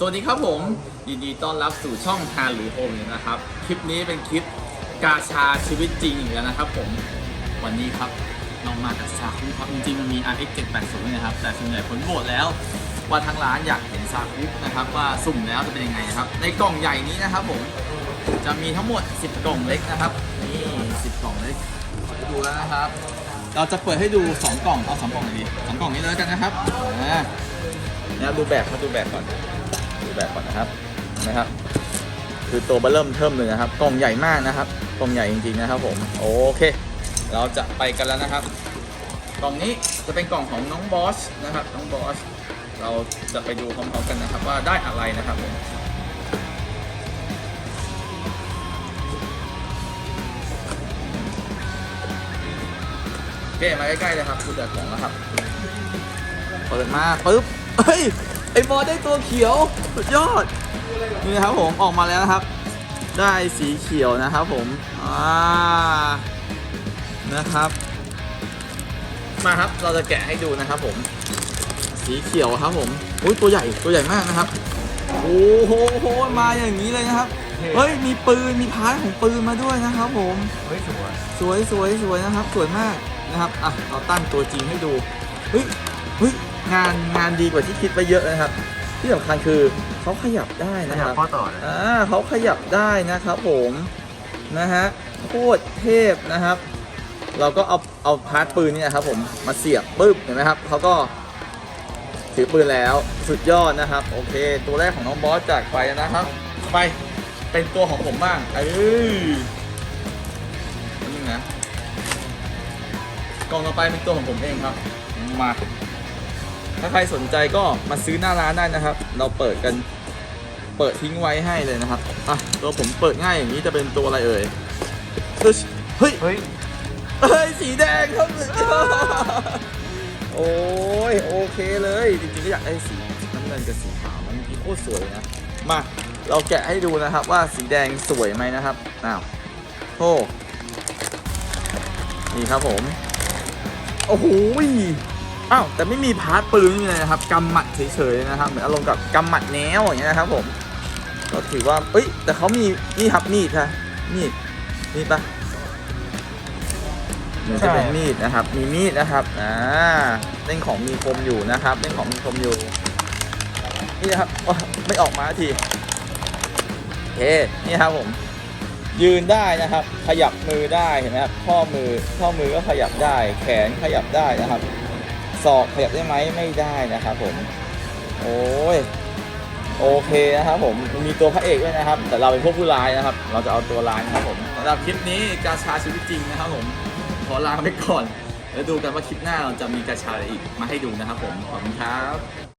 สวัสดีครับผมยินดีต้อนรับสู่ช่องฮาหรือโฮมนะครับ คลิปนี้เป็นคลิปกาชาชีวิตจริงอีกแล้วนะครับผมวันนี้ครับเรามากับซาคุครับจริงๆมันมี RX 780นะครับแต่ส่วนใหญ่ผลโหวตแล้ว ว่าทางร้านอยากเห็นซาคุนะครับว่าสุ่มแล้วจะเป็นยังไงนะครับ ในกล่องใหญ่นี้นะครับผมจะมีทั้งหมด 10 กล่องเล็กนะครับนี่10 กล่องเล็กดูแล้วนะครับ เราจะเปิดให้ดู 2 กล่องเอา2กล่องเลยดีสองกล่องนี้เลยแล้วกันนะครับอ่านะครับดูแบบครับดูแบบก่อน แบบก่อนนะครับนะครับ คือตัวเบอร์เริ่มเทิมเลยนะครับ กล่องใหญ่มากนะครับ กล่องใหญ่จริงๆนะครับผม โอเค เราจะไปกันแล้วนะครับ กล่องนี้จะเป็นกล่องของน้องบอสนะครับ น้องบอส เราจะไปดูพร้อมๆกันนะครับ ว่าได้อะไรนะครับผมโอเคมาใกล้ๆเลยครับดูแต่ของแล้วครับ เปิดมาปุ๊บ เฮ้ย ไอ้บอสได้ตัวเขียวสุดยอดนี่นะครับผมออกมาแล้วนะครับ ได้สีเขียวนะครับผมอ่านะครับ มาครับเราจะแกะให้ดูนะครับผม สีเขียวครับผมอุ้ยตัวใหญ่ตัวใหญ่มากนะครับโอ้โหโหมาอย่างนี้เลยนะครับเฮ้ยมีปืนมีพาร์ทของปืนมาด้วยนะครับผมเฮ้ยสวยสวยสวยสวยนะครับสวยมากนะครับอะเราตั้งตัวจริงให้ดูเฮ้ยเฮ้ย งานงานดีกว่าที่คิดไปเยอะนะครับ ที่สำคัญคือเขาขยับได้นะนะคครัรับ บข้อต่อนะอ่าเขาขยับได้นะครับผมนะฮะโคตรเทพนะครับ เราก็เอาเอาพาร์ทปืนเนี่ยครับผมมาเสียบปึ๊บเห็นไหมครับเขาก็ถือปืนแล้วสุดยอดนะครับ โอเค ตัวแรกของน้องบอสจากไปนะครับ ไปเป็นตัวของผมบ้างเอ้ยนี่นะกล่องต่อไปเป็นตัวของผมเองครับมา ถ้าใครสนใจก็มาซื้อหน้าร้านได้นะครับ เราเปิดกันเปิดทิ้งไว้ให้เลยนะครับอะตัวผมเปิดง่ายอย่างนี้จะเป็นตัวอะไรเอ่ยอึ๊ชเฮ้ยเฮ้ยเฮ้ยสีแดงครับสุดยอดโอ้ยโอเคเลยจริงๆก็อยากได้สีน้ำเงินกับสีขาวมันมีโคตรสวยเลยนะมาเราแกะให้ดูนะครับว่าสีแดงสวยไหมนะครับอ้าวโอ้นี่ครับผม โอ้โห อ้าวแต่ไม่มีพาร์ทปืนเลยนะครับกำหมัดเฉยๆนะครับเหมือนอารมณ์กับกำหมัดแนวอย่างเงี้ยนะครับผมก็ถือว่าเอ้ยแต่เขามีนี่ครับมีดค่ะมีดมีดปะมันจะเป็นมีดนะครับ มีมีดนะครับอ่าเล่นของมีคมอยู่นะครับเล่นของมีคมอยู่นี่นะครับไม่ออกมาทีโอเคนี่ครับผม ยืนได้นะครับ ขยับมือได้เห็นไหมครับข้อมือข้อมือก็ขยับได้ แขนขยับได้นะครับ ศอกขยับได้ไหมไม่ได้นะครับผม โอ้ยโอเคนะครับผมมีตัวพระเอกด้วยนะครับ แต่เราเป็นพวกผู้ร้ายนะครับ เราจะเอาตัวร้ายนะครับผมสำหรับคลิปนี้กาชาชีวิตจริงนะครับผมขอลาไปก่อน แล้วดูกันว่าคลิปหน้าเราจะมีกาชาอะไรอีกมาให้ดูนะครับผมขอบคุณครับ